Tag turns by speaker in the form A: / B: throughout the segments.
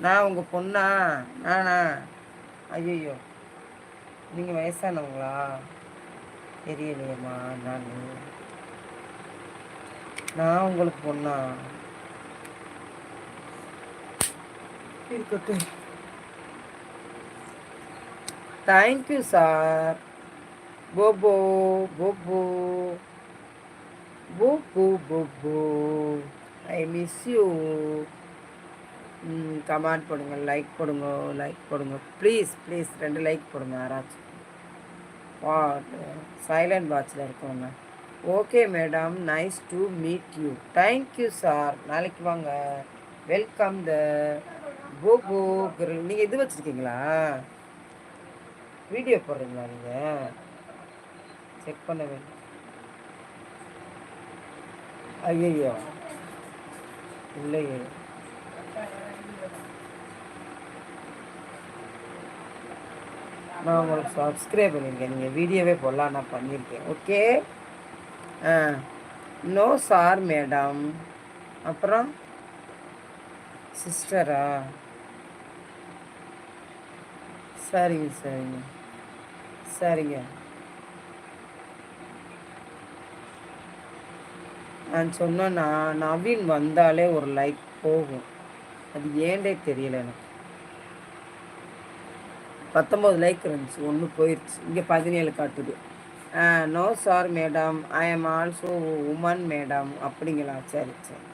A: நான் உங்கள் பொண்ணா? நானா? ஐயோ நீங்கள் வயசானவங்களா? தெரியலையம்மா நான். நான் உங்களுக்கு பொண்ணா? இருக்கட்டும். தேங்க்யூ சார் போபோ போபோ. போபோ போபோ. ஐ மிஸ் யூ கமெண்ட் போடுங்க லைக் போடுங்க லைக் போடுங்க. ப்ளீஸ் ப்ளீஸ் ரெண்டு லைக் போடுங்க யாராச்சும். வா சைலண்ட் வாட்சில் இருக்கோங்க okay madam nice to meet you thank you sir நாளைக்கு வாங்க. வெல்கம் த கோகோ கிரில் நீங்கள் இது வச்சுருக்கீங்களா? வீடியோ போடுறீங்களா நீங்கள் செக் பண்ண வேண்டும் ஐயோ இல்லையே. நான் உங்களுக்கு சப்ஸ்கிரைப் பண்ணியிருக்கேன் நீங்கள் வீடியோவே போடலாம் நான் பண்ணியிருக்கேன் ஓகே ஆ. நோ சார் மேடம் அப்புறம்? சிஸ்டரா சரிங்க சரிங்க. சரிங்க. நான் சொன்னேன்னா நவீன் வந்தாலே ஒரு லைக் போகும். அது ஏண்டே தெரியல எனக்கு. பத்தொம்போது லைக் இருந்துச்சு ஒன்று போயிடுச்சு இங்கே பதினேழு காட்டுது. No sir madam I am also woman madam அப்படிங்களா? சரி சரி.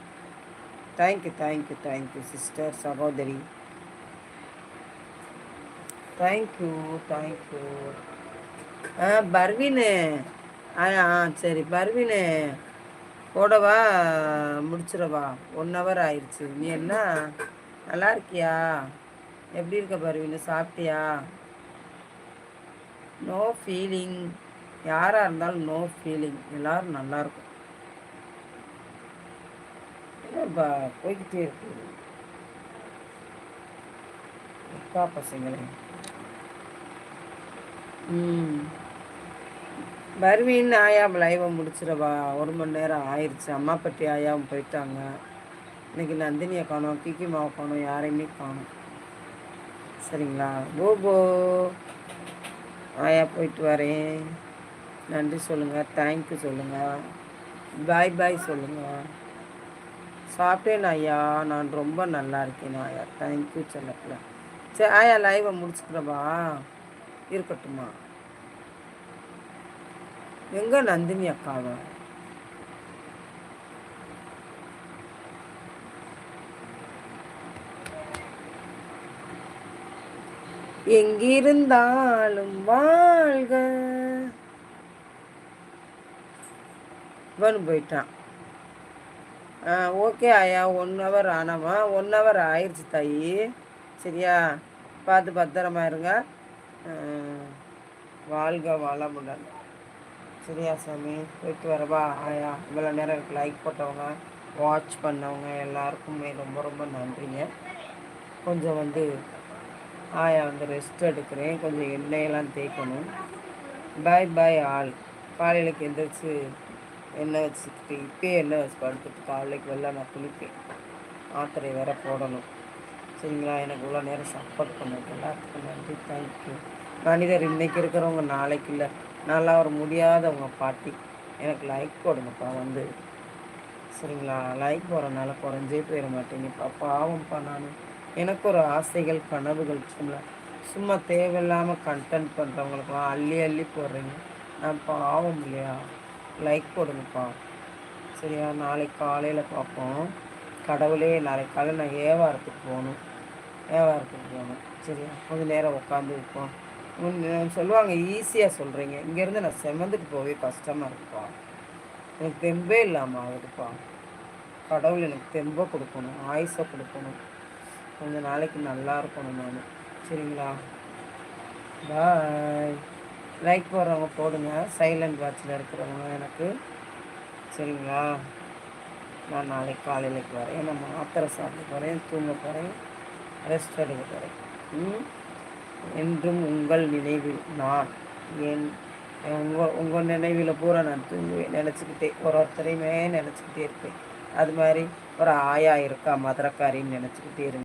A: Thank you thank you thank you sister சகோதரி. தேங்க்யூ தேங்க்யூ ஆ பர்வீனு. ஆ ஆ சரி பர்வீனு. போடவா? முடிச்சிடவா? ஒன் ஹவர் ஆயிடுச்சு நீ என்ன? நல்லா இருக்கியா? எப்படி இருக்க பருவின் சாப்பிட்டியா? நோ ஃபீலிங் யாராக இருந்தாலும் நோ ஃபீலிங் எல்லோரும் நல்லாயிருக்கும் என்னப்பா போய்கிட்டே இருக்கு. அப்பா பசங்களே. ம். பர்வீன் ஆயா லைவை முடிச்சிடவா? ஒரு மணி நேரம் ஆயிடுச்சு அம்மா பட்டி ஆயாவும் போயிட்டாங்க. இன்னைக்கு நந்தினியை காணும் கிக்கி மாவை காணும் யாரையுமே காணும். சரிங்களா? போபோ. ஆயா போயிட்டு வரேன். நன்றி சொல்லுங்கள் தேங்க்யூ சொல்லுங்கள் பாய் பாய் சொல்லுங்கள் சாப்பிட்டேன் ஐயா நான் ரொம்ப நல்லா இருக்கேன் ஆயா. தேங்க்யூ சொல்லப்பில் சரி ஆயா லைவை முடிச்சுக்கிறவா? இருக்கட்டுமா? எங்கே நந்தினி அக்காவை? எங்கிருந்தாலும் வாழ்க. இவன் போயிட்டான். ஓகே ஆயா ஒன் ஹவர் ஆனாமா ஒன் ஹவர் ஆயிடுச்சு தாயி. சரியா? பார்த்து பத்திரமா இருங்க. வாழ்க வளமுடன். சரியா சாமி? போயிட்டு வரவா? ஆயா இவ்வளோ நேரம் எனக்கு லைக் போட்டவங்க வாட்ச் பண்ணவங்க எல்லாருக்குமே ரொம்ப ரொம்ப நன்றிங்க. கொஞ்சம் வந்து ஆயா வந்து ரெஸ்ட் எடுக்கிறேன். கொஞ்சம் எண்ணெயெல்லாம் தேய்க்கணும். பாய் பாய் ஆள் காலையிலக்கு எந்திரிச்சு எண்ணெய் வச்சுக்கிட்டு இப்போயே எண்ணெய் வச்சு படுத்துட்டு காலைக்கு வெளில நான் குளிப்பேன். மாத்திரை வேற போடணும். சரிங்களா? எனக்கு இவ்வளோ நேரம் சப்போர்ட் பண்ணது எல்லாத்துக்கும் நன்றி. தேங்க்யூ மனிதர் இன்றைக்கி இருக்கிறவங்க நாளைக்கு இல்லை. நல்லா ஒரு முடியாதவங்க பாட்டி. எனக்கு லைக் போடுங்கப்பா வந்து. சரிங்களா? லைக் போகிறனால குறைஞ்சே போயிட மாட்டேங்கப்பா பாவம்ப்பா நான். எனக்கு ஒரு ஆசைகள் கனவுகள் சும்மா சும்மா தேவையில்லாமல் கண்டென்ட் பண்ணுறவங்களுக்குலாம் அள்ளி அள்ளி போடுறீங்க. நான் பாவம் இல்லையா? லைக் போடுங்கப்பா. சரியா? நாளைக்கு காலையில் பார்ப்போம் கடவுளே நாளைக்கு காலையில் நான் ஏவாரத்துக்கு போகணும். ஏவாரத்துக்கு போகணும். சரியா? கொஞ்சம் நேரம் உட்காந்து இருப்போம். சொல்லுவாங்க ஈஸியாக சொல்கிறீங்க இங்கேருந்து நான் செமந்துட்டு போவே கஷ்டமாக இருக்குப்பா. எனக்கு தெம்பே இல்லாமல் ஆகுதுப்பா. கடவுள் எனக்கு தெம்பை கொடுக்கணும் ஆயுசை கொடுக்கணும். கொஞ்சம் நாளைக்கு நல்லா இருக்கணும் நான். சரிங்களா? பாய் லைக் போடுறவங்க போடுங்க. சைலண்ட் வாட்சில் இருக்கிறவங்க எனக்கு. சரிங்களா? நான் நாளைக்கு காலையில் வரேன். நான் மாத்திரை சாப்பிட போகிறேன் தூங்க போகிறேன் ரெஸ்ட் எடுக்க போகிறேன் என்றும் உங்கள் நினைவில் நான் என் உங்கள் உங்கள் நினைவில் பூரா நான் தூங்குவேன். நினச்சிக்கிட்டே ஒரு ஒருத்தரையுமே நினச்சிக்கிட்டே இருப்பேன். அது மாதிரி ஒரு ஆயா இருக்கா மதுரக்காரின்னு நினச்சிக்கிட்டே இருங்க.